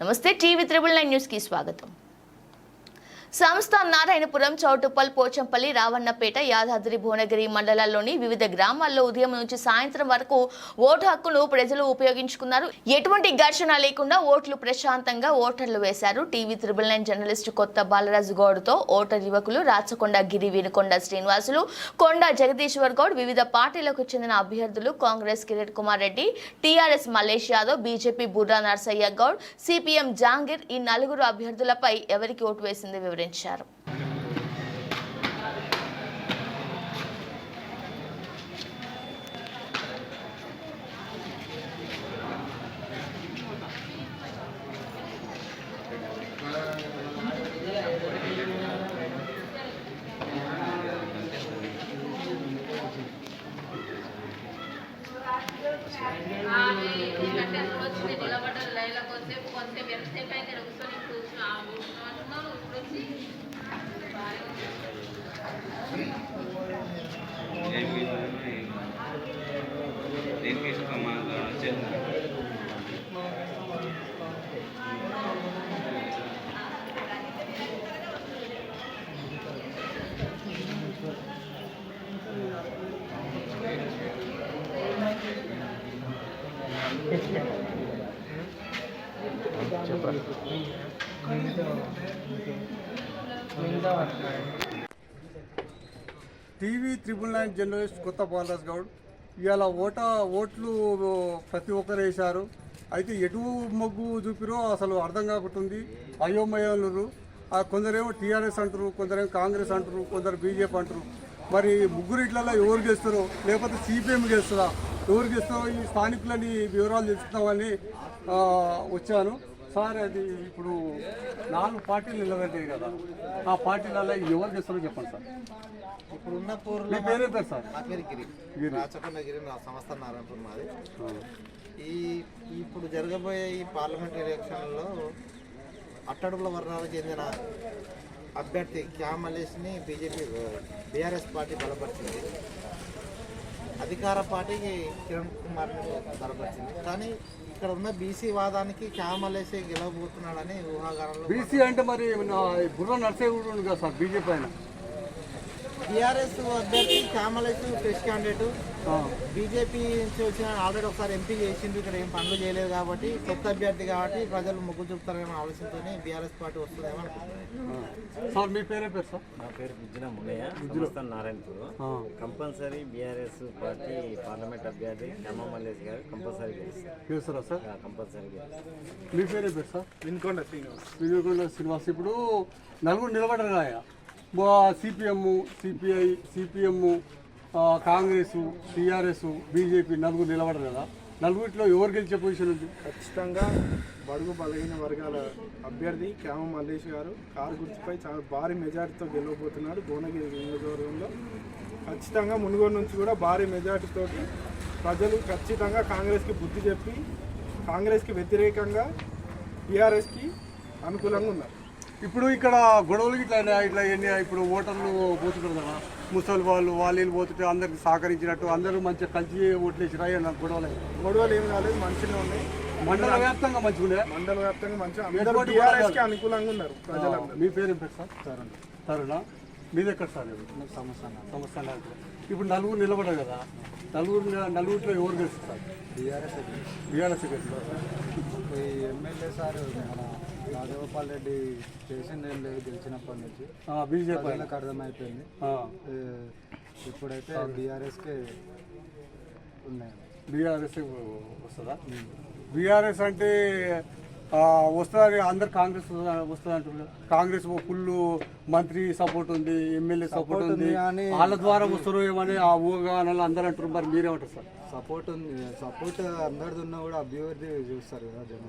నమస్తే TV triple nine న్యూస్కి స్వాగతం. సంస్థ నారాయణపురం చౌటుప్పల్ పోచంపల్లి రావన్నపేట యాదాద్రి భువనగిరి మండలాల్లోని వివిధ గ్రామాల్లో ఉదయం నుంచి సాయంత్రం వరకు ఓటు హక్కును ప్రజలు ఉపయోగించుకున్నారు. ఎటువంటి ఘర్షణ లేకుండా ఓట్లు ప్రశాంతంగా ఓటర్లు వేశారు. టీవీ త్రిబుల్ నైన్ జర్నలిస్టు కొత్త బాలరాజు గౌడ్తో ఓటర్ యువకులు రాచకొండ గిరి వీనుకొండ శ్రీనివాసులు కొండ జగదీశ్వర్ గౌడ్ వివిధ పార్టీలకు చెందిన అభ్యర్థులు Congress Kiran Kumar Reddy TRS Mallesh Yadav BJP Burra Narsaiah Goud CPM Jangir ఈ నలుగురు అభ్యర్థులపై ఎవరికి ఓటు వేసింది వివరించారు. టీవీ త్రిబుల్ నైన్ జర్నలిస్ట్ కొత్త బాలరాజ్ గౌడ్ ఇవాళ ఓట ఓట్లు ప్రతి ఒక్కరు వేశారు. అయితే ఎటు మొగ్గు చూపిరో అసలు అర్థం కాకుంటుంది. అయోమయోలు కొందరేమో టీఆర్ఎస్ అంటారు కొందరేమో కాంగ్రెస్ అంటారు కొందరు బీజేపీ అంటారు మరి ముగ్గురిట్లలో ఎవరు గెలుస్తారో లేకపోతే సిపిఎం గెలుస్తుందా? ఎవరు గెలుస్తారో ఈ స్థానికులని వివరాలు తెలుసుకుందామని వచ్చాను. సార్ అది ఇప్పుడు నాలుగు పార్టీలు నిలబెట్టాయి కదా. ఆ పార్టీలలో ఎవరు గెలుస్తారో చెప్పండి సార్. ఇప్పుడున్న పూర్లో మీ పేరేం పేరు సార్? నా పేరు గిరి. గిరి. రాచకొండ గిరి నా సంస్థ నారాయణపూర్ మాది. ఈ ఇప్పుడు జరగబోయే ఈ పార్లమెంట్ ఎలక్షన్లో అట్టడుగుల వర్గాలకు చెందిన అభ్యర్థి క్యామ్ మల్లేష్ని బీజేపీ బీఆర్ఎస్ పార్టీ బలపరిచింది. అధికార పార్టీకి కిరణ్ కుమార్ని బలపరిచింది కానీ ఇక్కడ ఉన్న బీసీ వాదానికి క్యామ్ మల్లేషే గెలవబోతున్నాడని ఊహాగానంలో బీసీ అంటే మరి బుర్ర నర్సే కూడా ఉంది కదా సార్ బీజేపీ ఆయన. బీఆర్ఎస్ అభ్యర్థి Kyam Mallesh fresh candidate BJP నుంచి వచ్చిన ఆల్రెడీ ఒకసారి ఎంపీ చేసిండు ఇక్కడ ఏం పనులు చేయలేదు కాబట్టి కొత్త అభ్యర్థి కాబట్టి ప్రజలు మొగ్గు చూపుతారనే ఆలోచనతో బీఆర్ఎస్ పార్టీ వస్తుందేమో అనుకుంటున్నాను. సార్ మీ పేరే పేరు సార్? నా పేరు గుజ్జన మున్నయ్య సంస్థ నారాయణపూర్. ఆ. కంపల్సరీ బీఆర్ఎస్ పార్టీ పార్లమెంట్ అభ్యర్థి మల్లేష్ గారు కంపల్సరీ గెలుస్తారు. సార్? కంపల్సరీ గెలుస్తారు. మీ పేరే పేరు సార్? వినుకొండ శ్రీనివాస్. విజయకొండ శ్రీనివాస్. ఇప్పుడు నలుగురు నిలబడరు కాయ CPM CPI CPM Congress TRS BJP నలుగురు నిలబడరు కదా. నలుగురిలో ఎవరు గెలిచే పొజిషన్ ఉంది? ఖచ్చితంగా బడుగు బలహీన వర్గాల అభ్యర్థి క్యామ మల్లేష్ గారు. కారు గుర్తుపై చాలా భారీ మెజార్టీతో గెలవబోతున్నాడు భువనగిరి నియోజకవర్గంలో. ఖచ్చితంగా మునుగోడు నుంచి కూడా భారీ మెజార్టీతో ప్రజలు ఖచ్చితంగా కాంగ్రెస్కి బుద్ధి చెప్పి కాంగ్రెస్కి వ్యతిరేకంగా టీఆర్ఎస్కి అనుకూలంగా ఉన్నారు. ఇప్పుడు ఇక్కడ గొడవలు ఇట్లా ఇట్లా ఎన్ని ఇప్పుడు ఓటర్లు పోతుంటారు కదా. ముసలి వాళ్ళు వాళ్ళు పోతుంటే అందరికి సహకరించినట్టు అందరూ మంచిగా కలిసి ఓట్లేసిరా నాకు గొడవలు. గొడవలు ఏం కాలేదు మంచిగా ఉన్నాయి. మండల వ్యాప్తంగా మంచిగా మండల వ్యాప్తంగా మంచిగా అనుకూలంగా ఉన్నారు ప్రజలందరూ. మీ పేరు ఏం పేరు సార్? తరుణ. మీది ఎక్కడ సార్? సమస్య సమస్య ఇప్పుడు నలుగురు నిలబడరు కదా. నలుగురు నిల- నలుగురిలో ఎవరు గెలుస్తారు? బీఆర్ఎస్ ఈ ఎమ్మెల్యే సార్ రాజగోపాల్ రెడ్డి చేసింది ఏం లేదు గెలిచినప్పటి నుంచి. బీజేపీ అర్థమైపోయింది. ఇప్పుడైతే బీఆర్ఎస్కే ఉన్నాయి. బీఆర్ఎస్ వస్తుందా? బీఆర్ఎస్ అంటే ఆ, వస్తుందని అందరు కాంగ్రెస్ వస్తుంది అంటున్నారు. కాంగ్రెస్ ఫుల్ మంత్రి సపోర్ట్ ఉంది ఎమ్మెల్యే సపోర్ట్ ఉంది. వాళ్ళ ద్వారా వస్తారు ఏమని ఆ ఊగానాలు అందరూ అంటారు మరి మీరేమంటారు సార్? సపోర్ట్ ఉంది సపోర్ట్ అందరిది ఉన్నా కూడా అభివృద్ధి చూస్తారు కదా జనం.